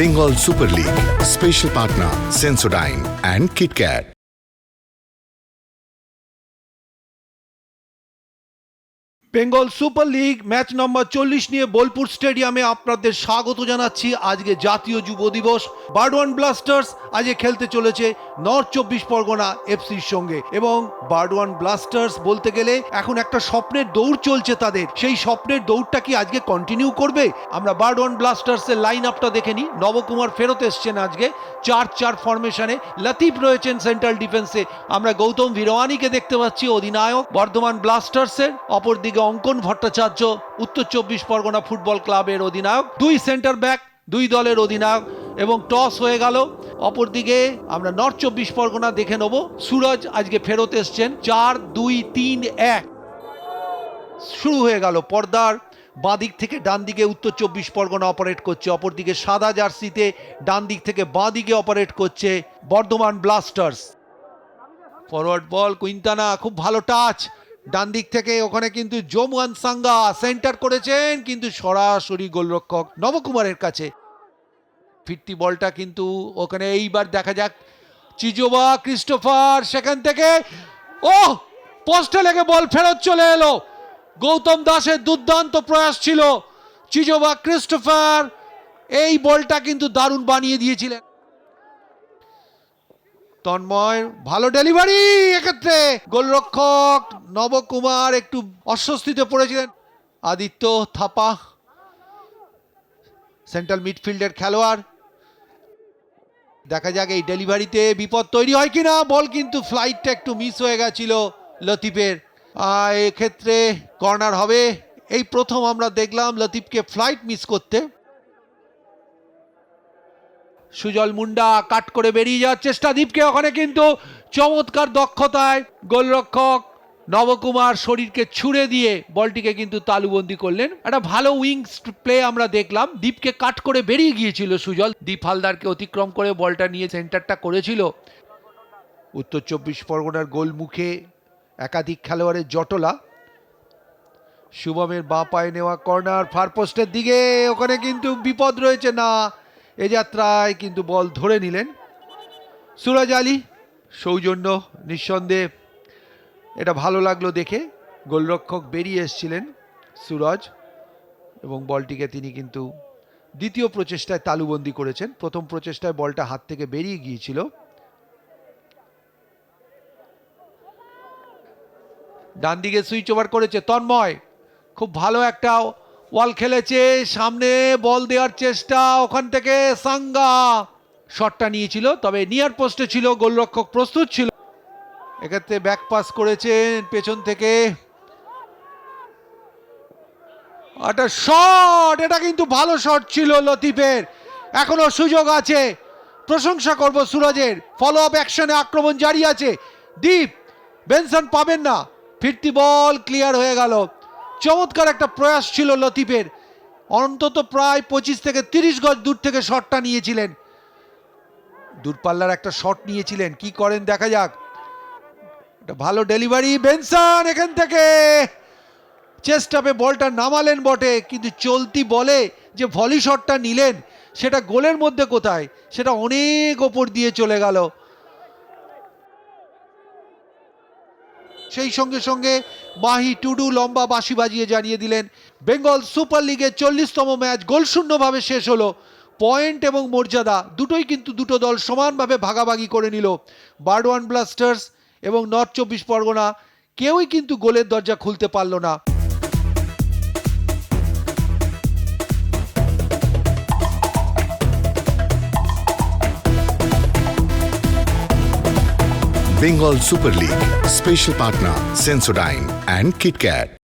Bengal Super League. Special partner, Sensodyne and KitKat. Bengal super league match number চল্লিশ নিয়ে বোলপুর স্টেডিয়ামে আপনাদের স্বাগত জানাচ্ছি আজকে জাতীয় যুব দিবস বার্ডওয়ান ব্লাস্টার্স আজকে খেলতে চলেছে নর্থ চব্বিশ পরগনা এফসির সঙ্গে। এবং বারডওয়ান ব্লাস্টার্স বলতে গেলে এখন একটা স্বপ্নের দৌড় চলছে তাদের। সেই স্বপ্নের দৌড়টা কি আজকে কন্টিনিউ করবে? আমরা বারডওয়ান ব্লাস্টার্সের লাইন আপটা দেখে নিই। নবকুমার ফেরত এসছেন আজকে। চার চার ফরমেশনে লতিফ রয়েছেন সেন্ট্রাল ডিফেন্সে আমরা গৌতম ভিরওয়ানিকে দেখতে পাচ্ছি, অধিনায়ক। বর্ধমান ব্লাস্টার্সের। অপরদিকে অঙ্কন ভট্টাচার্য, উত্তর চব্বিশ পরগনা ফুটবল ক্লাবের অধিনায়ক। দুই সেন্টার ব্যাক দুই দলের অধিনায়ক। এবং টস হয়ে গেল। অপরদিকে আমরা নর্থ চব্বিশ পরগনা দেখে নেব। সুরজ আজকে ফেরত এসছেন চার, দুই, তিন, এক। শুরু হয়ে গেল পর্দার। বাঁ দিক থেকে ডান দিকে উত্তর চব্বিশ পরগনা অপারেট করছে। অপরদিকে সাদা জার্সিতে ডান দিক থেকে বাঁ দিকে অপারেট করছে Bardhaman Blasters forward ball Quintana, খুব ভালো টাচ ডান দিক থেকে ওখানে কিন্তু জমওয়ান সাঙ্গা সেন্টার করেছেন, কিন্তু সরাসরি গোলরক্ষক নবকুমারের কাছে। ফিরতি বলটা কিন্তু ওখানে এইবার দেখা যাক। চিজোবা, ক্রিস্টোফার, সেখান থেকে। ও পোস্টে লেগে বল ফেরত চলে এলো। গৌতম দাসের দুর্দান্ত প্রয়াস ছিল। চিজোবা, ক্রিস্টোফার এই বলটা কিন্তু দারুণ বানিয়ে দিয়েছিলেন। তন্ময়, ভালো ডেলিভারি এক্ষেত্রে। গোলরক্ষক নবকুমার একটু অস্বস্তিতে পড়েছিলেন। আদিত্য, থাপা। সেন্ট্রাল মিডফিল্ডের খেলোয়াড়। দেখা যাক এই ডেলিভারিতে বিপদ তৈরি হয় কিনা। বল কিন্তু ফ্লাইটটা একটু মিস হয়ে গেছিল লতিফের। এক্ষেত্রে কর্নার হবে। এই প্রথম আমরা দেখলাম লতিফকে ফ্লাইট মিস করতে। সুজল মুন্ডা কাট করে বেরিয়ে যাওয়ার চেষ্টা দীপকে, ওখানে কিন্তু চমৎকার দক্ষতায় গোলরক্ষক নবকুমার শরীরকে ছুড়ে দিয়ে বলটিকে কিন্তু তালুবন্দি করলেন। একটা ভালো উইংস প্লে আমরা দেখলাম। দীপকে কাট করে বেরিয়ে গিয়েছিল সুজল। দীপ হালদারকে অতিক্রম করে বলটা নিয়ে সেন্টারটা করেছিল। উত্তর চব্বিশ পরগনার গোলমুখে একাধিক খেলোয়াড়ের জটলা। শুভমের বাঁ পায়ে নেওয়া কর্নার ফারপোস্টের দিকে, ওখানে কিন্তু বিপদ রয়েছে না। এ যাত্রায় কিন্তু বল ধরে নিলেন। সুরজ আলী, সৌজন্য, নিঃসন্দেহে এটা ভালো লাগল দেখে। গোলরক্ষক বেরিয়ে এসেছিলেন সুরজ এবং বলটিকে তিনি কিন্তু দ্বিতীয় প্রচেষ্টায় তালুবন্দি করেছেন। প্রথম প্রচেষ্টায় বলটা হাত থেকে বেরিয়ে গিয়েছিল। ডান দিকে সুইচ ওভার করেছে তন্ময়। খুব ভালো একটা ওয়াল খেলেছে। সামনে বল দেওয়ার চেষ্টা ওখান থেকে সাঙ্গা। শটটা নিয়েছিল, তবে নিয়ার পোস্টে ছিল, গোলরক্ষক প্রস্তুত ছিল। এক্ষেত্রে ব্যাক পাস করেছেন পেছন থেকে। একটা শট এটা কিন্তু ভালো শট ছিল লতিফের। এখনও সুযোগ আছে। প্রশংসা করব সুরজের। ফলো আপ অ্যাকশনে আক্রমণ জারি আছে। দীপ বেনসন পাবেন না। ফিরতি বল ক্লিয়ার হয়ে গেল। চমৎকার একটা প্রয়াস ছিল লতিফের। অন্তত প্রায় পঁচিশ থেকে তিরিশ গজ দূর থেকে শটটা নিয়েছিলেন। দূরপাল্লার একটা শট নিয়েছিলেন। কি করেন দেখা যাক। ভালো ডেলিভারি, বেনসন এখান থেকে। চেষ্টাপে বলটা নামালেন বটে, কিন্তু চলতি বলে যে ভলি শটটা নিলেন, সেটা গোলের মধ্যে কোথায়? সেটা অনেক ওপর দিয়ে চলে গেল। সেই সঙ্গে সঙ্গে মাহি টুডু লম্বা বাঁশি বাজিয়ে জানিয়ে দিলেন, বেঙ্গল সুপার লিগের চল্লিশতম ম্যাচ গোলশূন্যভাবে শেষ হলো। পয়েন্ট এবং মর্যাদা দুটোই কিন্তু দুটো দল সমানভাবে ভাগাভাগি করে নিল। বারওয়ান ব্লাস্টার্স এবং নর্থ চব্বিশ পরগনা কেউই কিন্তু গোলের দরজা খুলতে পারল না Bengal Super League. Special partner Sensodyne and KitKat.